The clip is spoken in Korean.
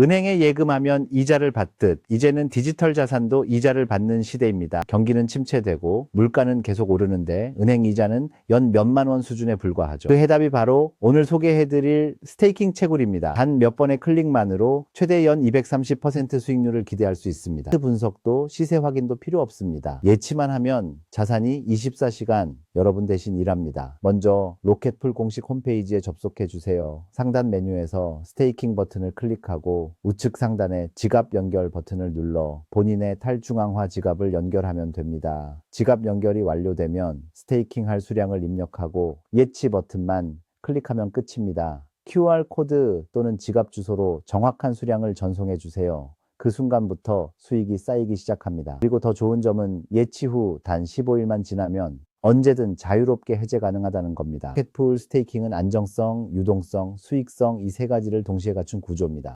은행에 예금하면 이자를 받듯 이제는 디지털 자산도 이자를 받는 시대입니다. 경기는 침체되고 물가는 계속 오르는데 은행 이자는 연 몇만 원 수준에 불과하죠. 그 해답이 바로 오늘 소개해드릴 스테이킹 채굴입니다. 단 몇 번의 클릭만으로 최대 연 230% 수익률을 기대할 수 있습니다. 그 분석도 시세 확인도 필요 없습니다. 예치만 하면 자산이 24시간 여러분 대신 일합니다. 먼저 로켓풀 공식 홈페이지에 접속해 주세요. 상단 메뉴에서 스테이킹 버튼을 클릭하고 우측 상단에 지갑 연결 버튼을 눌러 본인의 탈중앙화 지갑을 연결하면 됩니다. 지갑 연결이 완료되면 스테이킹 할 수량을 입력하고 예치 버튼만 클릭하면 끝입니다. QR코드 또는 지갑 주소로 정확한 수량을 전송해 주세요. 그 순간부터 수익이 쌓이기 시작합니다. 그리고 더 좋은 점은 예치 후 단 15일만 지나면 언제든 자유롭게 해제 가능하다는 겁니다. 캣풀 스테이킹은 안정성, 유동성, 수익성 이 세 가지를 동시에 갖춘 구조입니다.